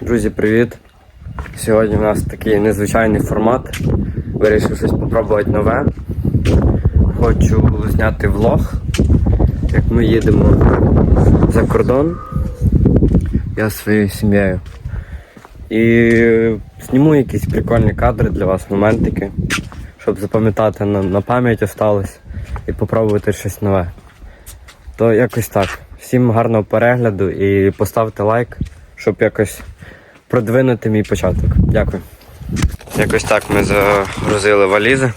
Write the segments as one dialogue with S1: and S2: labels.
S1: Друзі, привіт! Сьогодні у нас такий незвичайний формат. Вирішив щось спробувати нове. Хочу зняти влог, як ми їдемо за кордон. Я зі своєю сім'єю. І зніму якісь прикольні кадри для вас, моментики, щоб запам'ятати на, на пам'ять осталось і попробувати щось нове. То якось так. Всім гарного перегляду і поставте лайк, щоб якось продвинути мій початок. Дякую. Якось так ми загрузили валізи.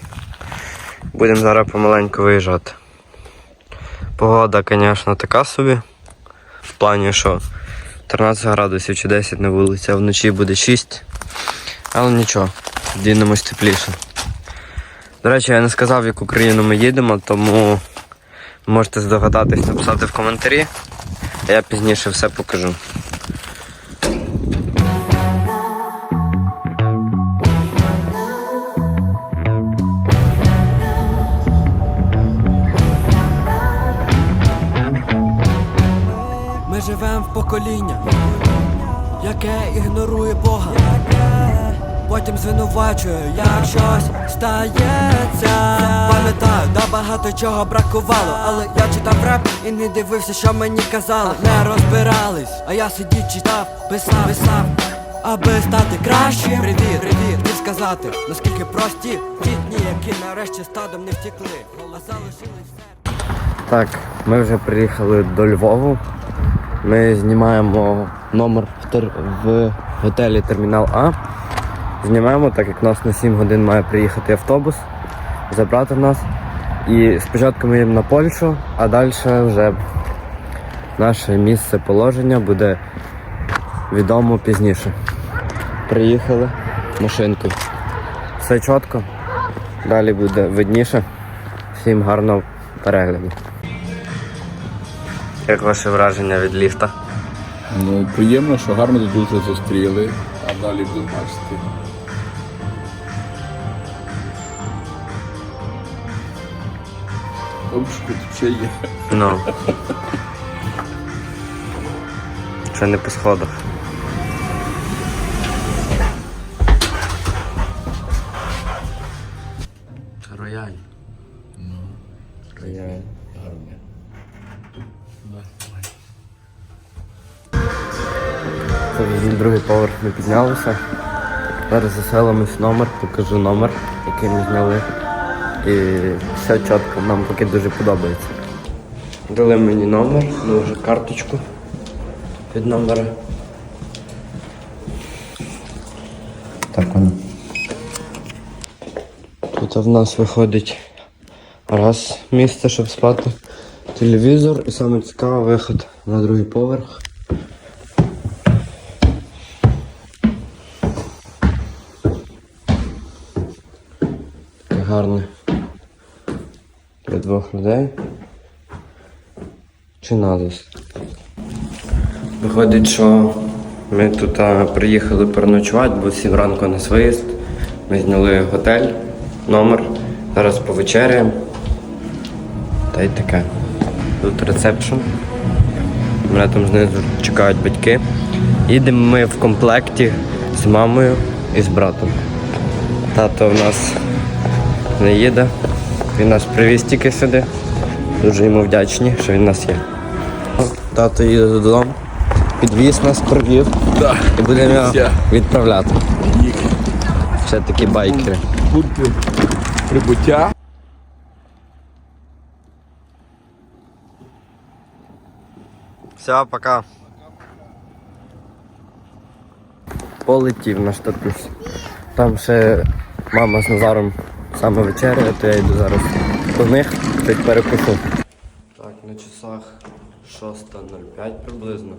S1: Будемо зараз помаленьку виїжджати. Погода, звісно, така собі. В плані, що 13 градусів чи 10 на вулиці, а вночі буде 6. Але нічого, дінемось тепліше. До речі, я не сказав, в яку країну ми їдемо, тому можете здогадатись, написати в коментарі, а я пізніше все покажу.
S2: Живем в покоління, яке ігнорує Бога. Потім звинувачує, як щось стається. Пам'ятаю, да багато чого бракувало, але я читав реп і не дивився, що мені казали. Не розбирались, а я сидів, читав, писав, писав, аби стати кращим. Привіт, привіт, хотів сказати, наскільки прості ті дні, які нарешті стадом не втекли, а залишились.
S1: Так, ми вже приїхали до Львову. Ми знімаємо номер в, готелі Термінал А. Знімаємо, так як нас на 7 годин має приїхати автобус, забрати нас. І спочатку ми їдемо на Польщу, а далі вже наше місце положення буде відомо пізніше. Приїхали машинкою. Все чітко. Далі буде видніше. Всім гарного перегляду. Як ваше враження від ліфта?
S3: Ну, приємно, що гарно тут дуже зустріли, а далі будемо бачити. Що тут ще є.
S1: Ну. Це не по сходах. Ми піднялися. Зараз заселимось номер, покажу номер, який ми зняли. І все чітко, нам поки дуже подобається. Дали мені номер, ну вже карточку від номера. Так воно. Тут в нас виходить раз місце, щоб спати. Телевізор і саме цікавий виход на другий поверх. Гарне для двох людей. Чи назис? Виходить, що ми тут приїхали переночувати, бо сім ранку на виїзд. Ми зняли готель, номер. Зараз повечеряємо. Та й таке. Тут ресепшн. Мене там знизу чекають батьки. Їдемо ми в комплекті з мамою і з братом. Тато в нас не їде. Він нас привіз тільки сюди. Дуже йому вдячні, що він нас є. Тато їде додому, підвіз нас, провів
S3: Так,
S1: і будемо його відправляти. Все такі байкери.
S3: пункти прибуття.
S1: Все, пока. Полетів наш татусь. Там ще мама з Назаром саме вечеряє, то я йду зараз до них, чуть перекушу. Так, на часах 6.05 приблизно.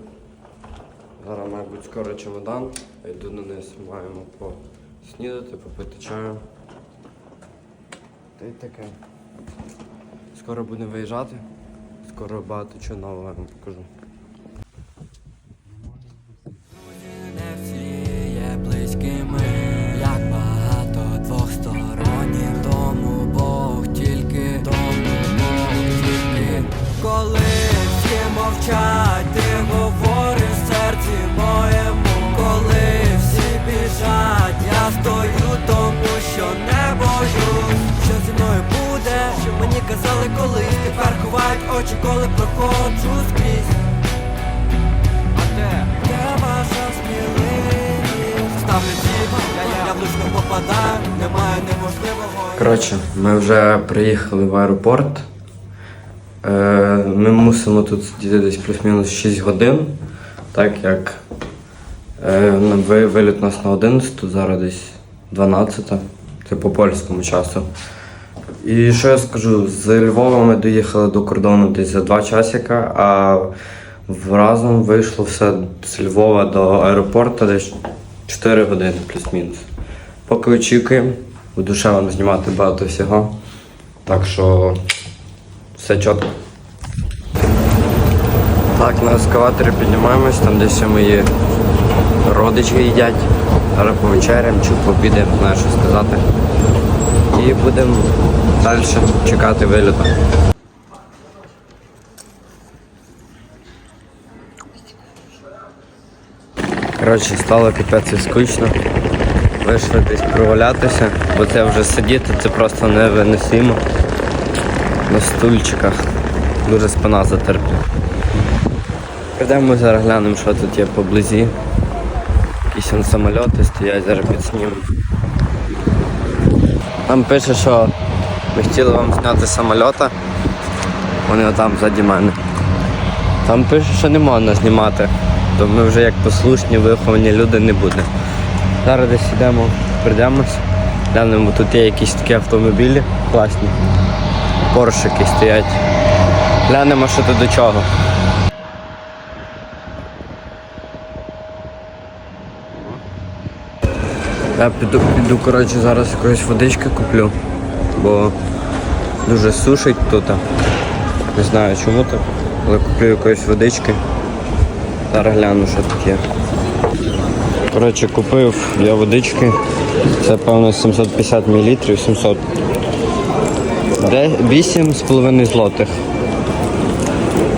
S1: Зараз, мабуть, скоро чемодан. Я йду на низ, маємо поснідати, попити чаю. Та й таке. Скоро будемо виїжджати. Скоро багато чого нового вам покажу.
S2: Очі, коли проходжу скрізь. А де? Де ваша сміливість? Ставлю я, я влучно попадаю, немає неможливого.
S1: Коротше, ми вже приїхали в аеропорт. Е, Ми мусимо тут сидіти десь плюс-мінус 6 годин, так як е, виліт нас на 11, зараз десь 12, це по польському часу. І що я скажу, з Львова ми доїхали до кордону десь за 2 часика, а разом вийшло все з Львова до аеропорту десь 4 години плюс-мінус. Поки очікуємо, буду знімати багато всього. Так що все чітко. Так, на ескаваторі піднімаємось, там десь мої родичі їдять. Зараз повечеряємо чи пообідаємо, не знаю, що сказати. І будемо далі чекати виліту. Коротше, стало капець скучно. Вийшли десь прогулятися, бо це вже сидіти, це просто невиносимо. На стульчиках. Дуже спина затерпла. Прийдемо зараз глянемо, що тут є поблизі. Якісь вон самольоти стоять, зараз підснімемо. Там пише, що ми хотіли вам зняти самольота. Вони отам ззаді мене. Там пише, що не можна знімати, то ми вже як послушні, виховані люди не будемо. Зараз десь йдемо, прийдемось. Глянемо, тут є якісь такі автомобілі класні. Поршики стоять. Глянемо, що тут до чого. Я піду, піду коротше, зараз якоїсь водички куплю, бо дуже сушить тут. Не знаю чому так, але куплю якоїсь водички. Зараз гляну, що є. Коротше, купив я водички. Це певно 750 мл, 700. Де 8,5 злотих.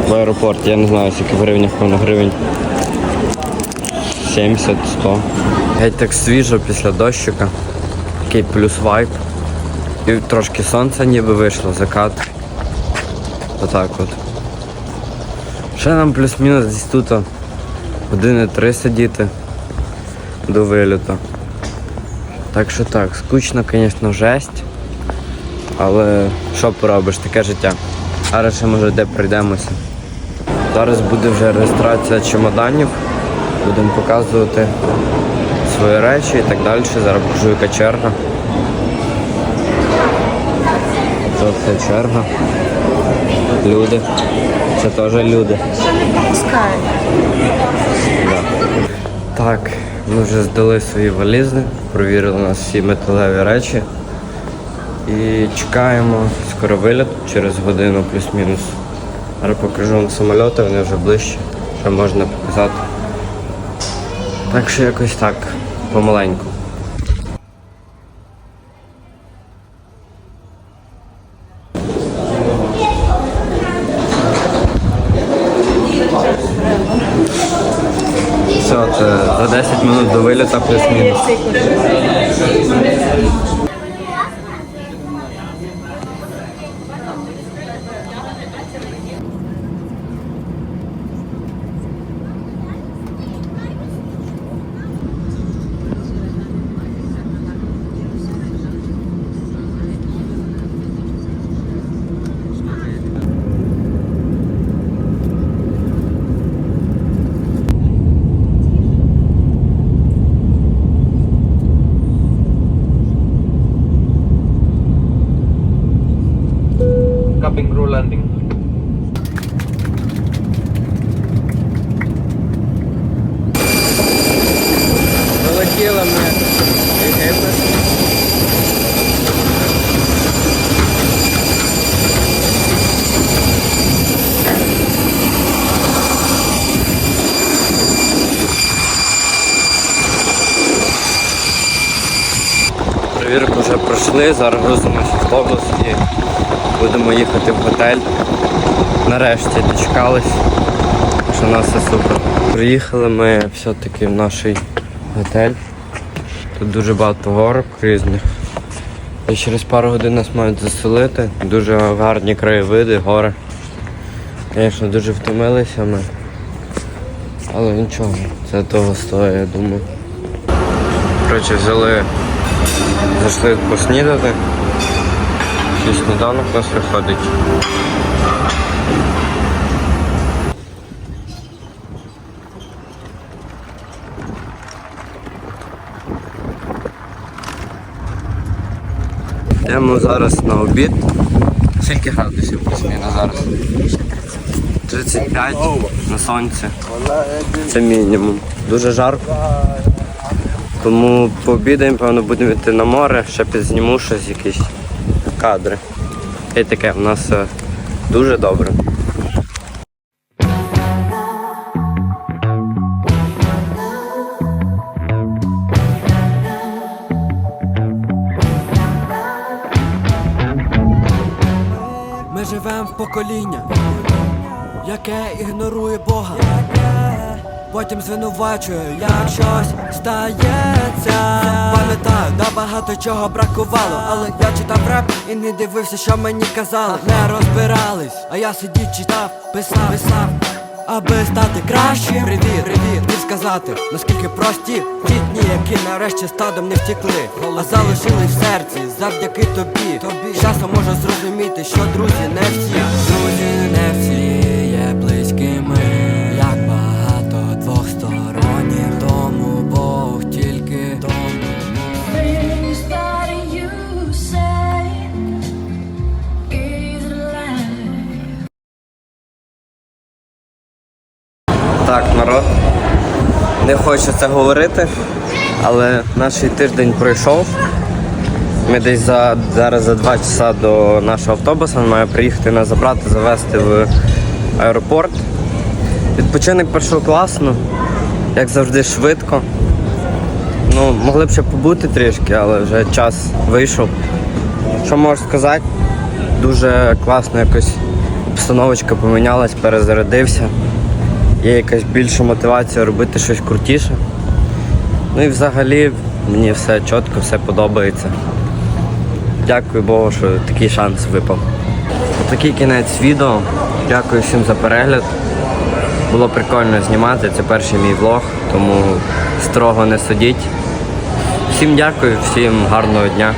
S1: В аеропорт, я не знаю, скільки в гривнях, певно гривень. 70, 100. Геть так свіжо після дощика. Такий плюс вайп. І трошки сонця ніби вийшло, закат. Отак от. Ще нам плюс-мінус десь тут години три сидіти до виліту. Так що так, скучно, звісно, жесть. Але що поробиш, таке життя. Зараз ще може де прийдемося. Зараз буде вже реєстрація чемоданів. Будемо показувати свої речі і так далі. Зараз покажу яка черга. Це все черга. Люди. Це теж люди. Да. Так, ми вже здали свої валізи, провірили у нас всі металеві речі. І чекаємо скоро виліт через годину плюс-мінус. Зараз покажу вам самольоти, вони вже ближче, що можна показати. Так що якось так, помаленьку. Все, це за 10 минут до виліта плюс-мінус.
S4: Cabin crew landing.
S1: Полетіли ми Єгипет. Перевірку вже пройшли, зараз грузимося в будемо їхати в готель. Нарешті дочекались, що нас все супер. Приїхали ми все-таки в наш готель. Тут дуже багато горок різних. І через пару годин нас мають заселити. Дуже гарні краєвиди, гори. Звісно, дуже втомилися ми. Але нічого, це того стоїть, я думаю. Коротше, взяли, зайшли поснідати. І сніданок у нас виходить. Йдемо зараз на обід. Скільки градусів плюс-мінус зараз? 35 на сонці. Це мінімум. Дуже жарко. Тому пообідаємо, певно, будемо йти на море, ще підзніму щось, якісь кадри. І таке, в нас дуже добре.
S2: Ми живем в покоління, яке ігнорує Бога. Потім звинувачує, як щось стається. Пам'ятаю, да багато чого бракувало, але я читав реп і не дивився, що мені казали. Не розбирались, а я сидів, читав, писав, писав. Аби стати кращим, привіт, привіт, і сказати, наскільки прості ті дні, які нарешті стадом не втекли, а залишились в серці завдяки тобі. Тобі часом можу зрозуміти, що друзі не всі, друзі не всі
S1: Це говорити, але наш тиждень пройшов. Ми десь за, зараз за два часа до нашого автобуса він має приїхати нас забрати, завезти в аеропорт. Відпочинок пройшов класно, як завжди швидко. Ну, могли б ще побути трішки, але вже час вийшов. Що можу сказати? Дуже класно якось обстановочка помінялась, перезарядився. Є якась більша мотивація робити щось крутіше. Ну і взагалі мені все чітко, все подобається. Дякую Богу, що такий шанс випав. Такий кінець відео. Дякую всім за перегляд. Було прикольно знімати, це перший мій влог, тому строго не судіть. Всім дякую, всім гарного дня.